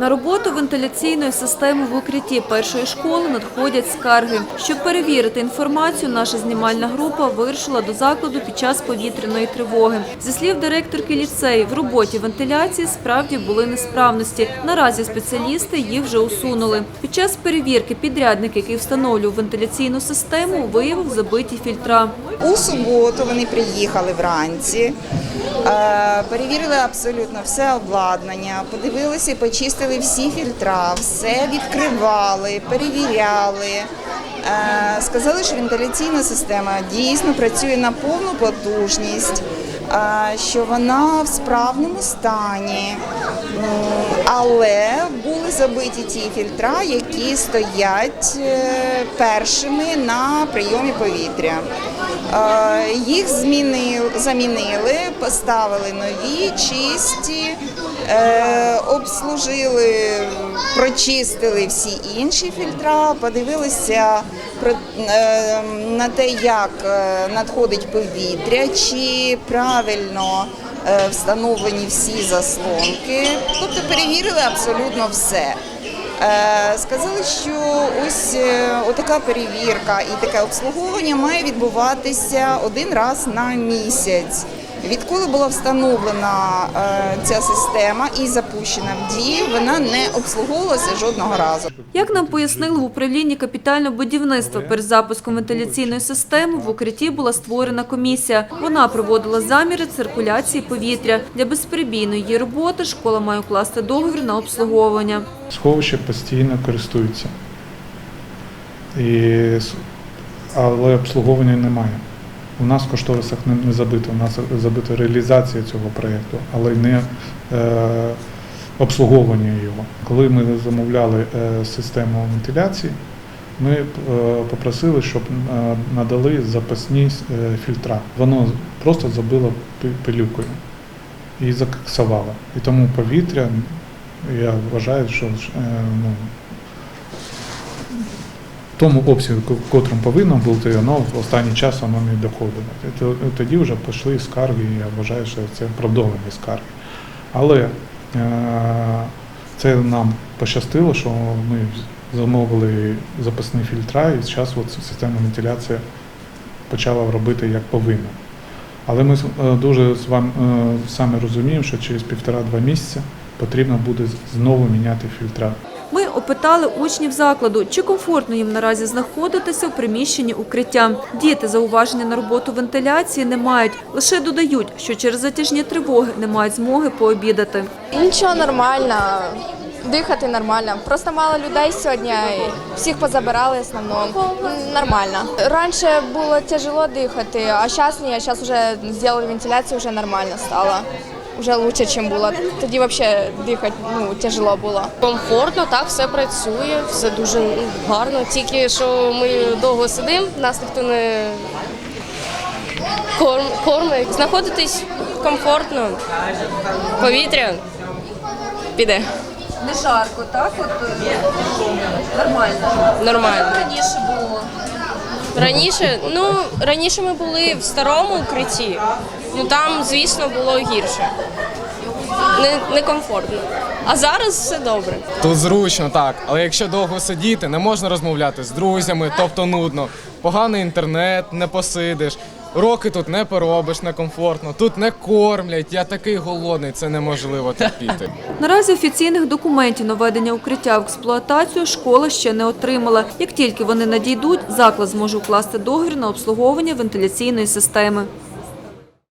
На роботу вентиляційної системи в укритті першої школи надходять скарги. Щоб перевірити інформацію, наша знімальна група вирушила до закладу під час повітряної тривоги. Зі слів директорки ліцею, в роботі вентиляції справді були несправності. Наразі спеціалісти їх вже усунули. Під час перевірки підрядник, який встановлював вентиляційну систему, виявив забиті фільтра. У суботу вони приїхали вранці, е, перевірили абсолютно все обладнання, подивилися і почистили всі фільтра, все відкривали, перевіряли. Е, Сказали, що вентиляційна система дійсно працює на повну потужність, е, що вона в справному стані, але були забиті ті фільтра, які стоять е, першими на прийомі повітря. Їх змінили, замінили, поставили нові, чисті, обслужили, прочистили всі інші фільтра, подивилися е, на те, як е, надходить повітря, чи правильно е, встановлені всі заслонки. Тобто перевірили абсолютно все. Е, Сказали, що ось е, отака перевірка і таке обслуговування має відбуватися один раз на місяць. Відколи була встановлена е, ця система і запущена в дію, вона не обслуговувалася жодного разу. Як нам пояснили в управлінні капітального будівництва, перед запуском вентиляційної системи в укритті була створена комісія. Вона проводила заміри циркуляції повітря. Для безперебійної її роботи школа має укласти договір на обслуговування. Сховище постійно користуються. І, але обслуговування немає. У нас в кошторисах не, забито, у нас забита реалізація цього проєкту, але не е, обслуговування його. Коли ми замовляли е, систему вентиляції, ми е, попросили, щоб надали запасні фільтра. Воно просто забило пилюкою і закоксувало. І тому повітря, я вважаю, що ну, тому обсязі, ко- котрим повинно бути, воно в останній час воно не доходило. Тоді вже пішли скарги, і я вважаю, що це оправдовані скарги. Але е, це нам пощастило, що ми замовили запасні фільтра, і зараз система вентиляції почала робити як повинна. Але ми е, дуже з вами е, саме розуміємо, що через півтора-два місяці потрібно буде знову міняти фільтра. Опитали учнів закладу, чи комфортно їм наразі знаходитися в приміщенні укриття. Діти зауваження на роботу вентиляції не мають. Лише додають, що через затяжні тривоги не мають змоги пообідати. Нічого нормально, дихати нормально. Просто мало людей сьогодні, всіх позабирали в основному. Нормально. Раніше було тяжело дихати, а зараз ні, зараз вже зробили вентиляцію, вже нормально стало. Вже краще, ніж було. Тоді взагалі дихати ну, тяжело було. Комфортно, так, все працює, все дуже гарно. Тільки що ми довго сидимо, нас ніхто не корм, кормить. Знаходитись комфортно, повітря піде Не жарко, так? От нормально. нормально. Раніше було. Раніше, ну раніше ми були в старому укритті, ну там, звісно, було гірше. Не, некомфортно. А зараз все добре. Тут зручно, так. Але якщо довго сидіти, не можна розмовляти з друзями, тобто нудно. Поганий інтернет, не посидиш. Уроки тут не поробиш, некомфортно. Тут не кормлять. Я такий голодний, це неможливо терпіти. Наразі офіційних документів на введення укриття в експлуатацію школа ще не отримала. Як тільки вони надійдуть, заклад зможе укласти договір на обслуговування вентиляційної системи.